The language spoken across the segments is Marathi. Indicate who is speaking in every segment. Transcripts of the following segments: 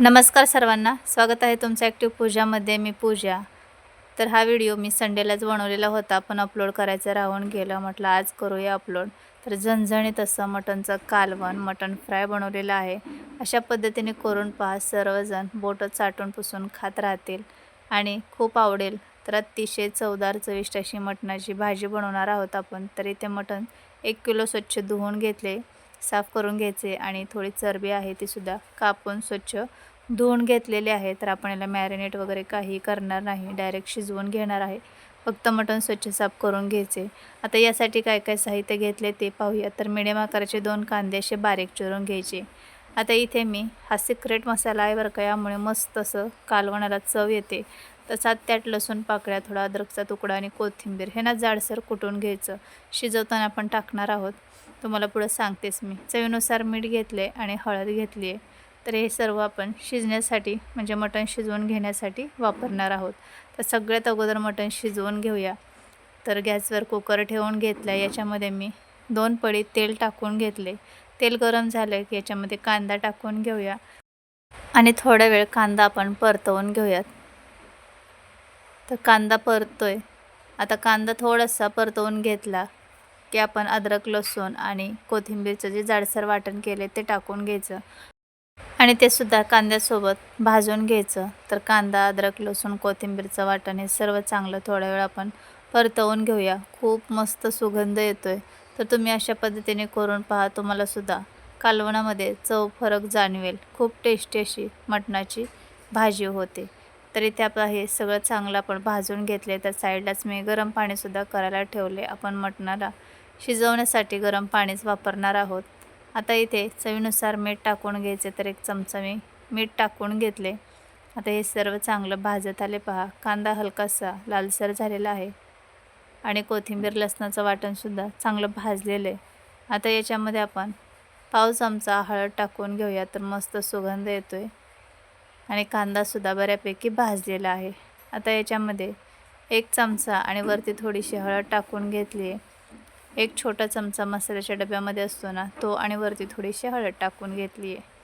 Speaker 1: नमस्कार सर्वांना. स्वागत आहे तुमचं ॲक्टिव्ह पूजामध्ये मी पूजा. तर हा व्हिडिओ मी संडेलाच बनवलेला होता. पण अपलोड करायचं राहून गेलं. म्हटलं आज करूया अपलोड तर झणझणीत असं मटणचं कालवण मटण फ्राय बनवलेलं आहे. अशा पद्धतीने करून पहा. सर्वजण बोटं चाटून पुसून खात राहतील आणि खूप आवडेल. तर अतिशय चवदार चविष्ट अशी मटणाची भाजी बनवणार आहोत आपण. तर इथे मटण एक किलो स्वच्छ धुवून घेतले. साफ करून घ्यायचे आणि थोडी चरबी आहे ती सुद्धा कापून स्वच्छ धुवून घेतलेले आहे. तर आपण याला मॅरिनेट वगैरे काही करणार नाही. डायरेक्ट शिजवून घेणार आहे. फक्त मटण स्वच्छ साफ करून घ्यायचे. आता यासाठी काय काय साहित्य घेतले ते पाहूया. तर मिडियम आकाराचे दोन कांदे असे बारीक चिरून घ्यायचे. आता इथे मी हा सिक्रेट मसाला आहे बरं का. यामुळे मस्त असं कालवणाला चव येते. तसाच त्यात लसूण पाकळ्या थोडा अद्रकचा तुकडा आणि कोथिंबीर हे ना जाडसर कुटून घ्यायचं. शिजवताना आपण टाकणार आहोत. तुम्हाला पुढं सांगतेच मी. चवीनुसार मीठ घेतले आणि हळद घेतली आहे तर हे सर्व आपण शिजण्यासाठी म्हणजे मटण शिजवून घेण्यासाठी वापरणार आहोत. तर सगळ्यात अगोदर मटण शिजवून घेऊया. तर गॅसवर कुकर ठेवून घेतला याच्यामध्ये मी दोन पडी तेल टाकून घेतले. तेल गरम झालं की याच्यामध्ये कांदा टाकून घेऊया. आणि थोडा वेळ कांदा आपण परतवून घेऊयात. तर कांदा परतोय. आता कांदा थोडासा परतवून घेतला. की आपण अद्रक लसूण आणि कोथिंबीरचं जे जाडसर वाटण केले ते टाकून घ्यायचं. आणि ते सुद्धा कांद्यासोबत भाजून घ्यायचं. तर कांदा अद्रक लसूण कोथिंबीरचं वाटण हे सर्व चांगलं थोडा वेळ आपण परतवून घेऊया. खूप मस्त सुगंध येतो आहे तर तुम्ही अशा पद्धतीने करून पहा तुम्हालासुद्धा कालवणामध्ये चव फरक जाणवेल. खूप टेस्टी अशी मटणाची भाजी होते. तर इथे आपलं हे सगळं चांगलं आपण भाजून घेतले तर साईडलाच मी गरम पाणीसुद्धा करायला ठेवले. आपण मटणाला शिजवण्यासाठी गरम पाणीच वापरणार आहोत. आता इथे चवीनुसार मीठ टाकून घ्यायचे तर एक चमचा मी मीठ टाकून घेतले. आता हे सर्व चांगलं भाजत आले पहा. कांदा हलकासा लालसर झालेला आहे. आणि कोथिंबीर लसणाचं वाटणसुद्धा चांगलं भाजलेलं आहे. आता याच्यामध्ये आपण पाव चमचा हळद टाकून घेऊया तर मस्त सुगंध येतो आहे आणि कांदासुद्धा बऱ्यापैकी भाजलेला आहे. आता याच्यामध्ये एक चमचा आणि वरती थोडीशी हळद टाकून घेतली आहे एक छोटा चमचा मसाल्याच्या डब्यामध्ये असतो ना तो आणि वरती थोडीशी हळद टाकून घेतली आहे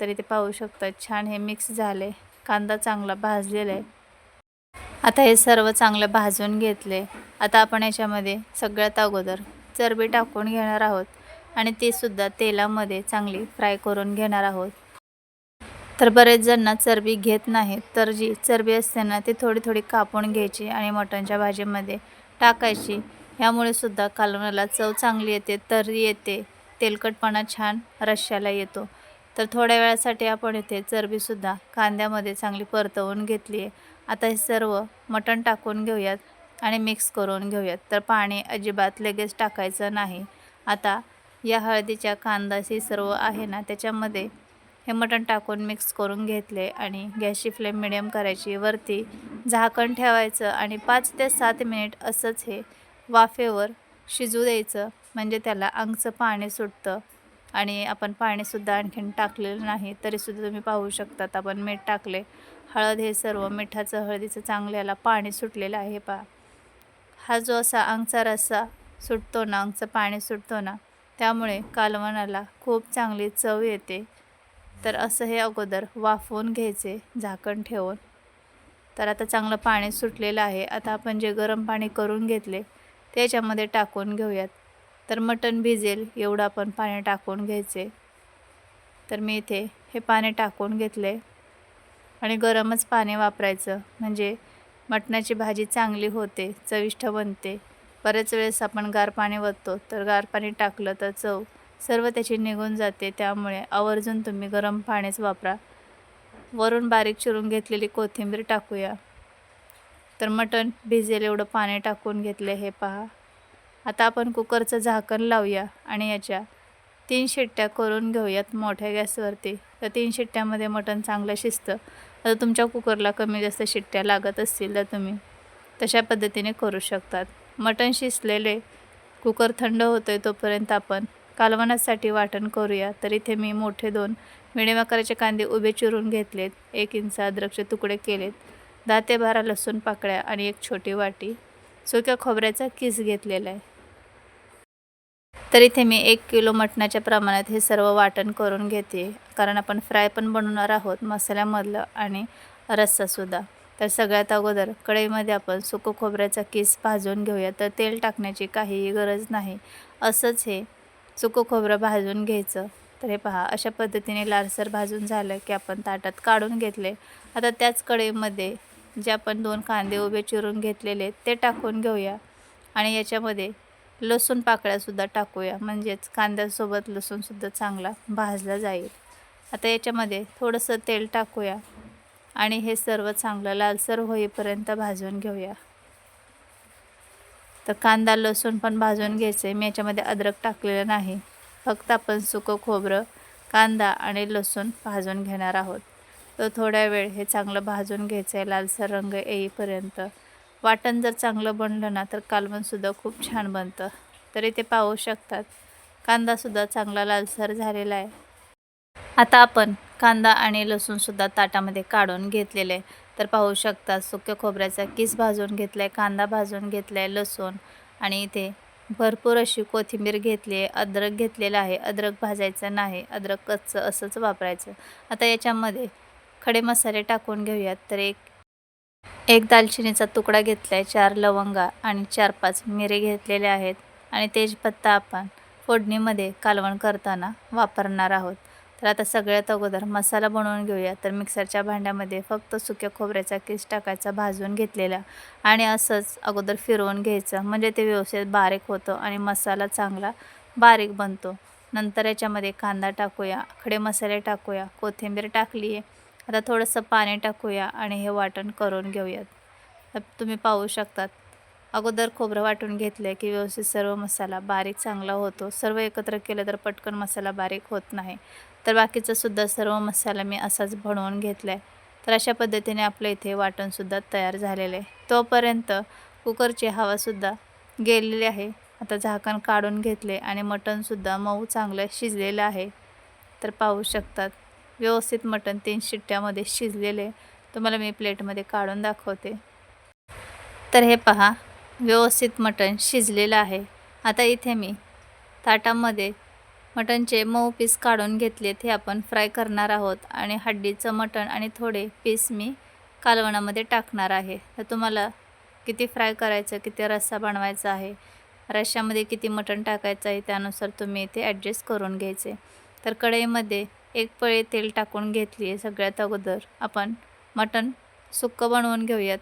Speaker 1: तर इथे पाहू शकता छान हे मिक्स झाले कांदा चांगला भाजलेला आहे आता हे सर्व चांगलं भाजून घेतले आता आपण याच्यामध्ये सगळ्यात अगोदर चरबी टाकून घेणार आहोत आणि तीसुद्धा तेलामध्ये चांगली फ्राय करून घेणार आहोत. तर बरेच जणांना चरबी घेत नाहीत तर जी चरबी असते ना ती थोडी थोडी कापून घ्यायची आणि मटणच्या भाजीमध्ये टाकायची. ह्यामुळे सुद्धा कालवणाला चव चांगली येते तर्री येते तेलकटपणा छान रश्श्याला येतो. तर थोड्या वेळासाठी आपण इथे चरबीसुद्धा कांद्यामध्ये चांगली परतवून घेतली आहे. आता हे सर्व मटण टाकून घेऊयात आणि मिक्स करून घेऊयात. तर पाणी अजिबात लगेच टाकायचं नाही. आता या हळदीच्या कांदाशी सर्व आहे ना त्याच्यामध्ये हे मटण टाकून मिक्स करून घेतले आणि गॅसची फ्लेम मिडियम करायची. वरती झाकण ठेवायचं आणि पाच ते सात मिनिट असंच हे वाफेवर शिजू द्यायचं. म्हणजे त्याला अंगचं पाणी सुटतं. आणि आपण पाणीसुद्धा आणखीन टाकलेलं नाही तरीसुद्धा तुम्ही पाहू शकतात. आपण मीठ टाकले. हळद हे सर्व मिठाचं हळदीचं चांगल्याला पाणी सुटलेलं आहे पहा. हा जो असा अंगचा रस्सा सुटतो ना अंगचं पाणी सुटतो ना त्यामुळे कालवणाला खूप चांगली चव येते. तर असं हे अगोदर वाफवून घ्यायचे झाकण ठेवून. तर आता चांगलं पाणी सुटलेलं आहे. आता आपण जे गरम पाणी करून घेतले त्याच्यामध्ये टाकून घेऊयात. तर मटण भिजेल एवढं आपण पाणी टाकून घ्यायचे. तर मी इथे हे पाणी टाकून घेतले आणि गरमच पाणी वापरायचं. म्हणजे मटणाची भाजी चांगली होते चविष्ट बनते. बऱ्याच वेळेस आपण गार पाणी वततो तर गार पाणी टाकलं तर चव सर्व त्याची निघून जाते. त्यामुळे आवर्जून तुम्ही गरम पाणीच वापरा. वरून बारीक चिरून घेतलेली कोथिंबीर टाकूया. तर मटण भिजेल एवढं पाणी टाकून घेतले हे पहा. आता आपण कुकरचं झाकण लावूया आणि याच्या तीन शिट्ट्या करून घेऊयात मोठ्या गॅसवरती. तर तीन शिट्ट्यामध्ये मटण चांगलं शिजतं. आता तुमच्या कुकरला कमी जास्त शिट्ट्या लागत असतील तर तुम्ही तशा पद्धतीने करू शकतात. मटण शिजलेले कुकर थंड होतोय आहे तोपर्यंत आपण कालवणासाठी वाटण करूया. तर इथे मी मोठे दोन मिडियम आकाराचे कांदे उभे चिरून घेतलेत. एक इंच अद्रकचे तुकडे केलेत. दहा ते बारा लसूण पाकळ्या आणि एक छोटी वाटी सुक्या खोबऱ्याचा किस घेतलेला आहे. तर इथे मी एक किलो मटणाच्या प्रमाणात हे सर्व वाटण करून घेते. कारण आपण फ्राय पण बनवणार आहोत मसाल्यामधलं आणि रस्सासुद्धा तर सगळ्यात अगोदर कढईमध्ये आपण सुकं खोबऱ्याचा किस भाजून घेऊया. तर तेल टाकण्याची काहीही गरज नाही. असंच हे सुकं खोबरं भाजून घ्यायचं. तर हे पहा अशा पद्धतीने लालसर भाजून झालं की आपण ताटात काढून घेतले. आता त्याच कढईमध्ये जे आपण दोन कांदे उभे चिरून घेतलेले ते टाकून घेऊया. आणि याच्यामध्ये लसूण पाकळ्यासुद्धा टाकूया. म्हणजेच कांद्यासोबत लसूणसुद्धा चांगला भाजला जाईल. आता याच्यामध्ये थोडंसं तेल टाकूया. आणि हे सर्व चांगलं लालसर होईपर्यंत भाजून घेऊया. तर कांदा लसूण पण भाजून घ्यायचं. आहे मी याच्यामध्ये अद्रक टाकलेलं नाही. फक्त आपण सुकं खोबरं कांदा आणि लसूण भाजून घेणार आहोत. तर थोड्या वेळ हे चांगलं भाजून घ्यायचं आहे लालसर रंग येईपर्यंत. वाटण जर चांगलं बनलं ना तर कालवणसुद्धा खूप छान बनतं. तरी ते पाहू शकतात. कांदासुद्धा चांगला लालसर झालेला आहे. आता आपण कांदा आणि लसूणसुद्धा ताटामध्ये काढून घेतलेले. आहे तर पाहू शकता सुक्या खोबऱ्याचा किस भाजून घेतला आहे कांदा भाजून घेतला आहे लसूण आणि इथे भरपूर अशी कोथिंबीर घेतली आहे अद्रक घेतलेला आहे. अद्रक भाजायचं नाही अद्रक कच्चं असंच वापरायचं. आता याच्यामध्ये खडे मसाले टाकून घेऊयात. तर एक एक दालचिनीचा तुकडा घेतला आहे चार लवंगा आणि चार पाच मिरे घेतलेले आहेत आणि तेजपत्ता आपण फोडणीमध्ये कालवण करताना वापरणार आहोत. तर आता सगळ्यात अगोदर मसाला बनवून घेऊया. तर मिक्सरच्या भांड्यामध्ये फक्त सुक्या खोबऱ्याचा किस टाकायचा भाजून घेतलेला आणि असंच अगोदर फिरवून घ्यायचं. म्हणजे ते व्यवस्थित बारीक होतं आणि मसाला चांगला बारीक बनतो. नंतर याच्यामध्ये कांदा टाकूया खडे मसाले टाकूया कोथिंबीर टाकली आहे. आता थोडंसं पाणी टाकूया आणि हे वाटण करून घेऊयात. तुम्ही पाहू शकतात अगोदर खोबरं वाटून घेतलं की व्यवस्थित सर्व मसाला बारीक चांगला होतो. सर्व एकत्र केलं तर पटकन मसाला बारीक होत नाही. तर बाकीचं सुद्धा सर्व मसाला मी असाच बनवून घेतला आहे तर अशा पद्धतीने आपलं इथे वाटणसुद्धा तयार झालेलं आहे. तोपर्यंत कुकरची हवासुद्धा गेलेली आहे. आता झाकण काढून घेतले आणि मटणसुद्धा मऊ चांगलं शिजलेलं आहे. तर पाहू शकतात व्यवस्थित मटण तीन शिट्ट्यामध्ये शिजलेले तुम्हाला मी प्लेटमध्ये काढून दाखवते. तर हे पहा व्यवस्थित मटण शिजलेलं आहे. आता इथे मी ताटामध्ये मटणचे मऊ पीस काढून घेतलेत हे आपण फ्राय करणार आहोत. आणि हड्डीचं मटण आणि थोडे पीस मी कालवणामध्ये टाकणार आहे. तर तुम्हाला किती फ्राय करायचं किती रस्सा बनवायचा आहे रश्श्यामध्ये किती मटण टाकायचं आहे त्यानुसार तुम्ही इथे ॲडजस्ट करून घ्यायचे. तर कढईमध्ये एक पळी तेल टाकून घेतली आहे सगळ्यात अगोदर. आपण मटण सुक्कं बनवून घेऊयात.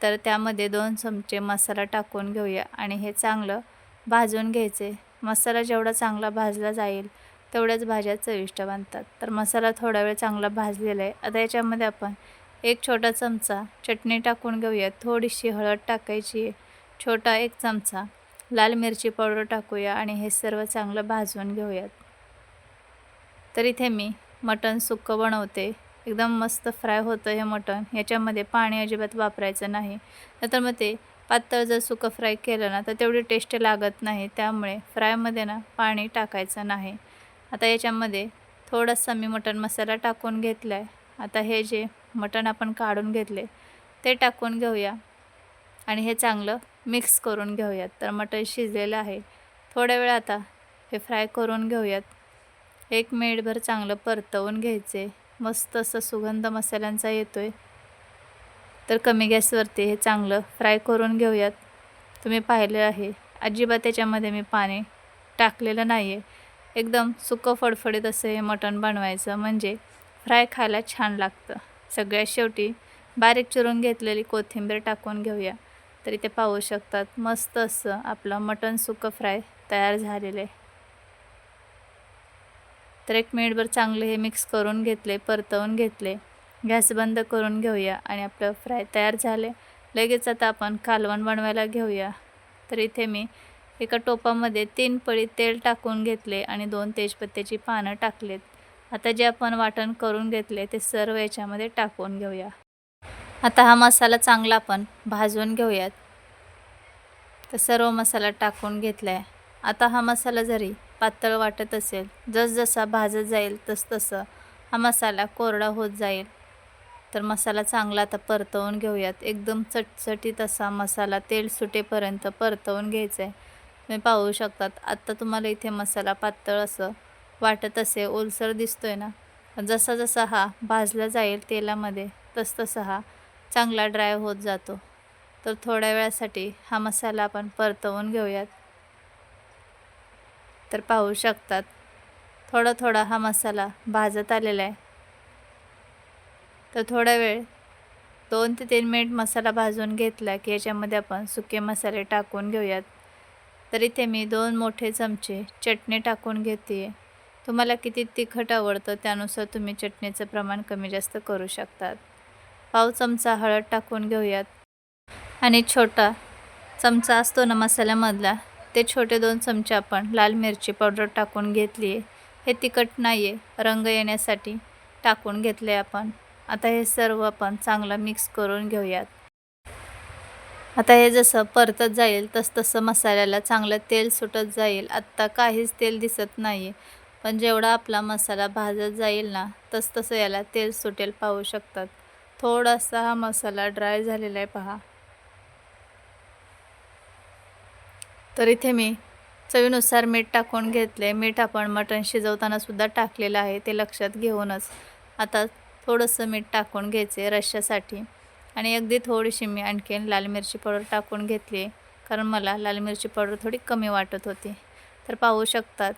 Speaker 1: तर त्यामध्ये दोन चमचे मसाला टाकून घेऊया आणि हे चांगलं भाजून घ्यायचे. मसाला जेवढा चांगला भाजला जाईल तेवढ्याच भाज्या चविष्ट बनतात. तर मसाला थोडा वेळ चांगला भाजलेला आहे. आता याच्यामध्ये आपण एक छोटा चमचा चटणी टाकून घेऊयात. थोडीशी हळद टाकायची. आहे छोटा एक चमचा लाल मिरची पावडर टाकूया आणि हे सर्व चांगलं भाजून घेऊयात. तर इथे मी मटण सुक्कं बनवते. एकदम मस्त फ्राय होतं हे मटण. याच्यामध्ये पाणी अजिबात वापरायचं नाही. नंतर मग ते पातळ जर सुकं फ्राय केलं ना तर तेवढी टेस्ट लागत नाही. त्यामुळे फ्रायमध्ये ना पाणी टाकायचं नाही. आता याच्यामध्ये थोडासा मी मटण मसाला टाकून घेतला आहे आता हे जे मटण आपण काढून घेतले ते टाकून घेऊया. आणि हे चांगलं मिक्स करून घेऊयात. तर मटण शिजलेलं आहे. थोड्या वेळ आता हे फ्राय करून घेऊयात. एक मिनिटभर चांगलं परतवून घ्यायचे. मस्त असं सुगंध मसाल्यांचा येतो आहे तर कमी गॅसवरती हे चांगलं फ्राय करून घेऊयात. तुम्ही पाहिलं आहे. अजिबात त्याच्यामध्ये मी पाणी टाकलेलं नाही आहे एकदम सुकं फडफडीत असं हे मटण बनवायचं म्हणजे फ्राय खायला छान लागतं. सगळ्यात शेवटी बारीक चिरून घेतलेली कोथिंबीर टाकून घेऊया. तरी ते पाहू शकतात. मस्त असं आपलं मटण सुकं फ्राय तयार झालेलं आहे. तर एक मिनिटभर चांगले हे मिक्स करून घेतले परतवून घेतले. गॅस बंद करून घेऊया आणि आपलं फ्राय तयार झाले. लगेच आता आपण कालवण बनवायला घेऊया. तर इथे मी एका टोपामध्ये तीन पळी तेल टाकून घेतले आणि दोन तेजपत्त्याची पानं टाकलेत. आता जे आपण वाटण करून घेतले ते सर्व याच्यामध्ये टाकून घेऊया. आता हा मसाला चांगला आपण भाजून घेऊयात. तर सर्व मसाला टाकून घेतला आहे आता हा मसाला जरी पातळ वाटत असेल जसजसा भाजत जाईल तसतसं हा मसाला कोरडा होत जाईल. तर मसाला चांगला आता परतवून घेऊयात. एकदम चटचटीत असा मसाला तेल सुटेपर्यंत परतवून घ्यायचा आहे तुम्ही पाहू शकतात. आत्ता तुम्हाला इथे मसाला पातळ असं वाटत असे ओलसर दिसतोय ना? जसा जसा हा भाजला जाईल तेलामध्ये तस तसा हा चांगला ड्राय होत जातो. तर थोड्या वेळासाठी हा मसाला आपण परतवून घेऊयात. तर पाहू शकतात. थोडा थोडा हा मसाला भाजत आलेला आहे तर थोडा वेळ दोन ते तीन मिनिट मसाला भाजून घेतला की याच्यामध्ये आपण सुके मसाले टाकून घेऊयात. तर इथे मी दोन मोठे चमचे चटणी टाकून घेते. तुम्हाला किती तिखट आवडतं त्यानुसार तुम्ही चटणीचं प्रमाण कमी जास्त करू शकतात. पाव चमचा हळद टाकून घेऊयात. आणि छोटा चमचा असतो ना मसाल्यामधला ते छोटे दोन चमचे आपण लाल मिरची पावडर टाकून घेतली आहे हे तिखट नाही आहे रंग येण्यासाठी टाकून घेतले आपण. आता हे सर्व आपण चांगलं मिक्स करून घेऊयात. आता हे जसं परतत जाईल तस तसं मसाल्याला चांगलं तेल सुटत जाईल. आत्ता काहीच तेल दिसत नाही पण जेवढा आपला मसाला भाजत जाईल ना तस तसं याला तेल सुटेल पाहू शकतात. थोडासा हा मसाला ड्राय झालेला आहे पहा. तर इथे मी चवीनुसार मीठ टाकून घेतले मीठ आपण मटण शिजवताना सुद्धा टाकलेलं आहे ते लक्षात घेऊनच. आता थोडंसं मीठ टाकून घ्यायचे रश्श्यासाठी. आणि अगदी थोडीशी मी आणखीन लाल मिरची पावडर टाकून घेतली कारण मला लाल मिरची पावडर थोडी कमी वाटत होती. तर पाहू शकतात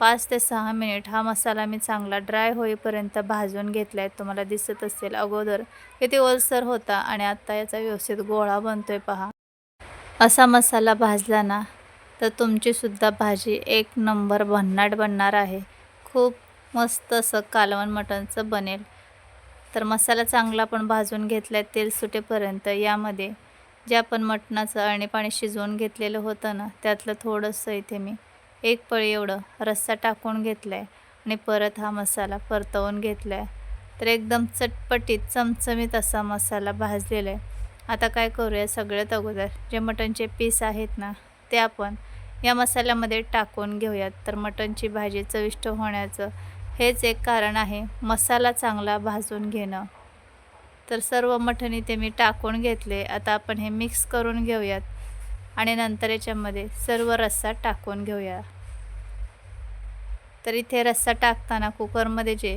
Speaker 1: पाच ते सहा मिनिट हा मसाला मी चांगला ड्राय होईपर्यंत भाजून घेतला आहे तुम्हाला दिसत असेल अगोदर. किती ओलसर होता आणि आत्ता याचा व्यवस्थित गोळा बनतोय पहा. असा मसाला भाजला ना तर तुमचीसुद्धा भाजी एक नंबर भन्नाट बनणार आहे. खूप मस्त असं कालवण मटणचं बनेल. तर मसाला चांगला पण भाजून घेतला आहे तेल सुटेपर्यंत. यामध्ये जे आपण मटणाचं आणि पाणी शिजवून घेतलेलं होतं ना त्यातलं थोडंसं इथे मी एक पळी एवढं रस्सा टाकून घेतला आहे आणि परत हा मसाला परतवून घेतला आहे तर एकदम चटपटीत चमचमीत असा मसाला भाजलेला आहे आता काय करूया सगळ्यात अगोदर. जे मटणचे पीस आहेत ना ते आपण या मसाल्यामध्ये टाकून घेऊयात. तर मटणची भाजी चविष्ट होण्याचं हेच एक कारण आहे मसाला चांगला भाजून घेणं. तर सर्व मठण इथे मी टाकून घेतले आता आपण हे मिक्स करून घेऊयात. आणि नंतर याच्यामध्ये सर्व रस्सा टाकून घेऊया. तर इथे रस्सा टाकताना कुकरमध्ये जे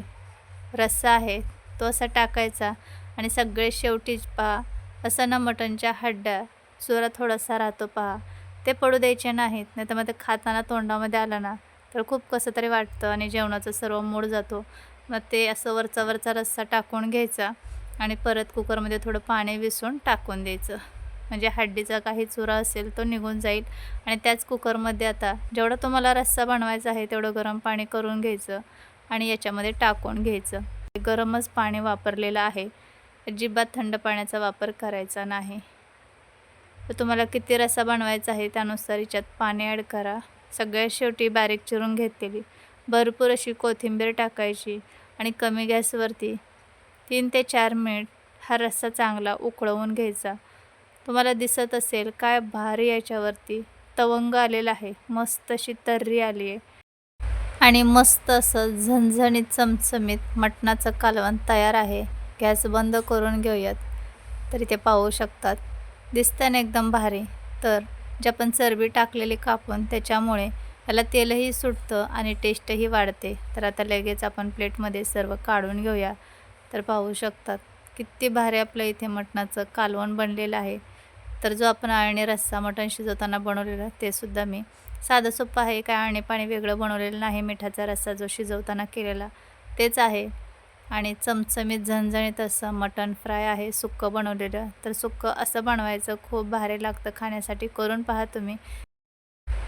Speaker 1: रस्सा आहे तो असा टाकायचा. आणि सगळे शेवटीच पहा असं ना मटणच्या हड्ड्या चुरा थोडासा राहतो पहा. ते पडू द्यायचे नाहीत नाही तर मग ते खाताना तोंडामध्ये आलं ना तर खूप कसं तरी वाटतं आणि जेवणाचं सर्व मूड जातो. मग ते असं वरचा वरचा रस्सा टाकून घ्यायचा आणि परत कुकरमध्ये थोडं पाणी विसरून टाकून द्यायचं. म्हणजे हड्डीचा काही चुरा असेल तो निघून जाईल आणि त्याच कुकरमध्ये आता जेवढा तुम्हाला रस्सा बनवायचा आहे तेवढं गरम पाणी करून घ्यायचं आणि याच्यामध्ये टाकून घ्यायचं. गरमच पाणी वापरलेलं आहे. अजिबात थंड पाण्याचा वापर करायचा नाही. तर तुम्हाला किती रस्सा बनवायचा आहे त्यानुसार याच्यात पाणी ॲड करा. सगळ्यात शेवटी बारीक चिरून घेतलेली. भरपूर अशी कोथिंबीर टाकायची आणि कमी गॅसवरती तीन ते चार मिनिट हा रस्सा चांगला उकळवून घ्यायचा. तुम्हाला दिसत असेल काय भारी याच्यावरती तवंग आलेला आहे. मस्त अशी तर्री आली आहे. आणि मस्त असं झणझणीत चमचमीत मटणाचं कालवण तयार आहे. गॅस बंद करून घेऊयात. तर इथे पाहू शकतात. दिसतं ना एकदम भारी. तर जे आपण चरबी टाकलेली कापून त्याच्यामुळे त्याला तेलही सुटतं आणि टेस्टही वाढते. तर आता लगेच आपण प्लेटमध्ये सर्व काढून घेऊया. तर पाहू शकतात किती भारी आपलं इथे मटणाचं कालवण बनलेलं आहे. तर जो आपण आळणी रस्सा मटण शिजवताना बनवलेला ते सुद्धा मी. साधं सोपं आहे काय आळणी पाणी वेगळं बनवलेलं नाही मिठाचा रस्सा जो शिजवताना केलेला तेच आहे. आणि चमचमीत झणझणीत असं मटण फ्राय आहे सुक्कं बनवलेलं. तर सुक्कं असं बनवायचं खूप भारी लागतं खाण्यासाठी करून पहा तुम्ही.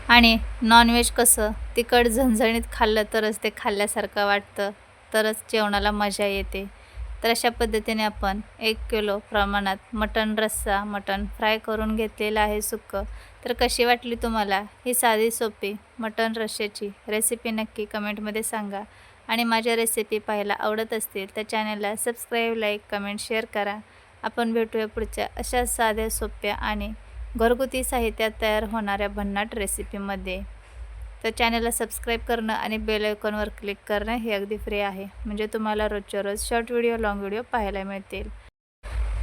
Speaker 1: आणि नॉनव्हेज कसं? तिखट झणझणीत खाल्लं तरच ते खाल्ल्यासारखं वाटतं तरच जेवणाला मजा येते. तर अशा पद्धतीने आपण एक किलो प्रमाणात मटण रस्सा मटण फ्राय करून घेतलेलं आहे सुक्कं तर कशी वाटली तुम्हाला? ही साधी सोपी मटण रश्श्याची रेसिपी नक्की कमेंटमध्ये सांगा. आणि माझ्या रेसिपी पाहायला आवडत असतील तर चॅनलला सबस्क्राईब लाईक कमेंट शेअर करा. आपण भेटूया पुढच्या अशा साध्या सोप्या आणि घरगुती साहित्यात तयार होणाऱ्या भन्नाट रेसिपीमध्ये तर चॅनलला सबस्क्राईब करणं आणि बेल आयकॉनवर क्लिक करणं हे अगदी फ्री आहे. म्हणजे तुम्हाला रोजच्या रोज शॉर्ट व्हिडिओ लाँग व्हिडिओ पाहायला मिळतील.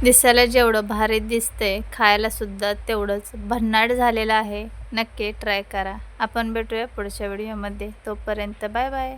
Speaker 1: दिसायला जेवढं भारी दिसतंय खायलासुद्धा तेवढंच भन्नाट झालेलं आहे. नक्की ट्राय करा. आपण भेटूया पुढच्या व्हिडिओमध्ये तोपर्यंत बाय बाय